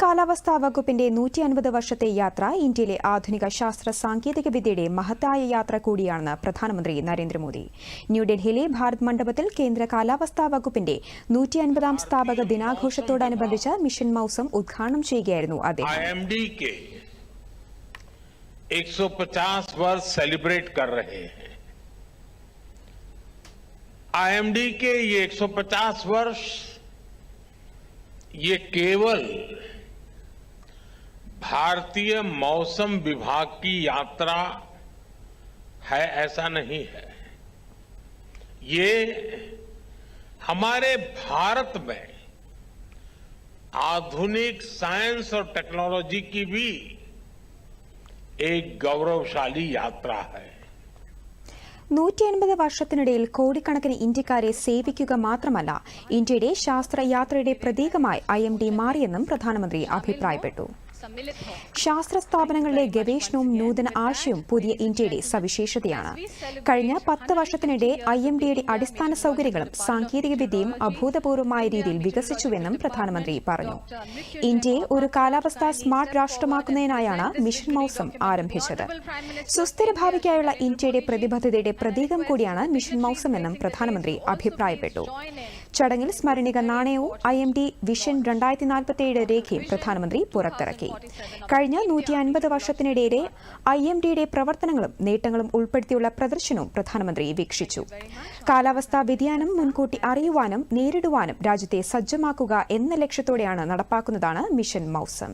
കാലാവസ്ഥാ വകുപ്പിന്റെ നൂറ്റി അൻപത് വർഷത്തെ യാത്ര ഇന്ത്യയിലെ ആധുനിക ശാസ്ത്ര സാങ്കേതിക വിദ്യയുടെ മഹത്തായ യാത്ര കൂടിയാണെന്ന് പ്രധാനമന്ത്രി നരേന്ദ്രമോദി ന്യൂഡൽഹിയിലെ ഭാരത് മണ്ഡപത്തിൽ കേന്ദ്ര കാലാവസ്ഥാ വകുപ്പിന്റെ നൂറ്റി അൻപതാം സ്ഥാപക ദിനാഘോഷത്തോടനുബന്ധിച്ച് മിഷൻ മൌസം ഉദ്ഘാടനം ചെയ്യുകയായിരുന്നു അദ്ദേഹം आईएमडी के 150 वर्ष सेलिब्रेट कर रहे हैं आईएमडी के ये 150 वर्ष ये केवल भारतीय मौसम विभाग की यात्रा है ऐसा नहीं है ये हमारे भारत में आधुनिक साइंस और टेक्नोलॉजी की भी एक गौरवशाली यात्रा है നൂറ്റി അൻപത് വർഷത്തിനിടയിൽ കോടിക്കണക്കിന് ഇന്ത്യക്കാരെ സേവിക്കുക മാത്രമല്ല ഇന്ത്യയുടെ ശാസ്ത്രയാത്രയുടെ പ്രതീകമായി ഐ എം ഡി മാറിയെന്നും പ്രധാനമന്ത്രി അഭിപ്രായപ്പെട്ടു सम्मिलित हो ശാസ്ത്ര സ്ഥാപനങ്ങളുടെ ഗവേഷണവും നൂതന ആശയവും പുതിയ ഇന്ത്യയുടെ സവിശേഷതയാണ്. കഴിഞ്ഞ പത്ത് വർഷത്തിനിടെ ഐ എം ഡിയുടെ അടിസ്ഥാന സൗകര്യങ്ങളും സാങ്കേതികവിദ്യയും അഭൂതപൂർവമായ രീതിയിൽ വികസിച്ചുവെന്നും പ്രധാനമന്ത്രി പറഞ്ഞു. ഇന്ത്യയെ ഒരു കാലാവസ്ഥാ സ്മാർട്ട് രാഷ്ട്രമാക്കുന്നതിനായാണ് മിഷൻ മൌസം ആരംഭിച്ചത്. സുസ്ഥിര ഭാവിക്കായുള്ള ഇന്ത്യയുടെ പ്രതിബദ്ധതയുടെ പ്രതീകം കൂടിയാണ് മിഷൻ മൌസം എന്നും പ്രധാനമന്ത്രി അഭിപ്രായപ്പെട്ടു. ചടങ്ങിൽ സ്മരണിക നാണയവും ഐ എം ഡി വിഷൻ രണ്ടായിരത്തി നാൽപ്പത്തിയേഴ് രേഖയും പ്രധാനമന്ത്രി പുറത്തിറക്കി. കഴിഞ്ഞ നൂറ്റി അൻപത് വർഷത്തിനിടയിലെ ഐ എം ഡിയുടെ പ്രവർത്തനങ്ങളും നേട്ടങ്ങളും ഉൾപ്പെടുത്തിയുള്ള പ്രദർശനവും പ്രധാനമന്ത്രി വീക്ഷിച്ചു. കാലാവസ്ഥാ വ്യതിയാനം മുൻകൂട്ടി അറിയുവാനും നേരിടുവാനും രാജ്യത്തെ സജ്ജമാക്കുക എന്ന ലക്ഷ്യത്തോടെയാണ് നടപ്പാക്കുന്നതാണ് മിഷൻ മൌസം.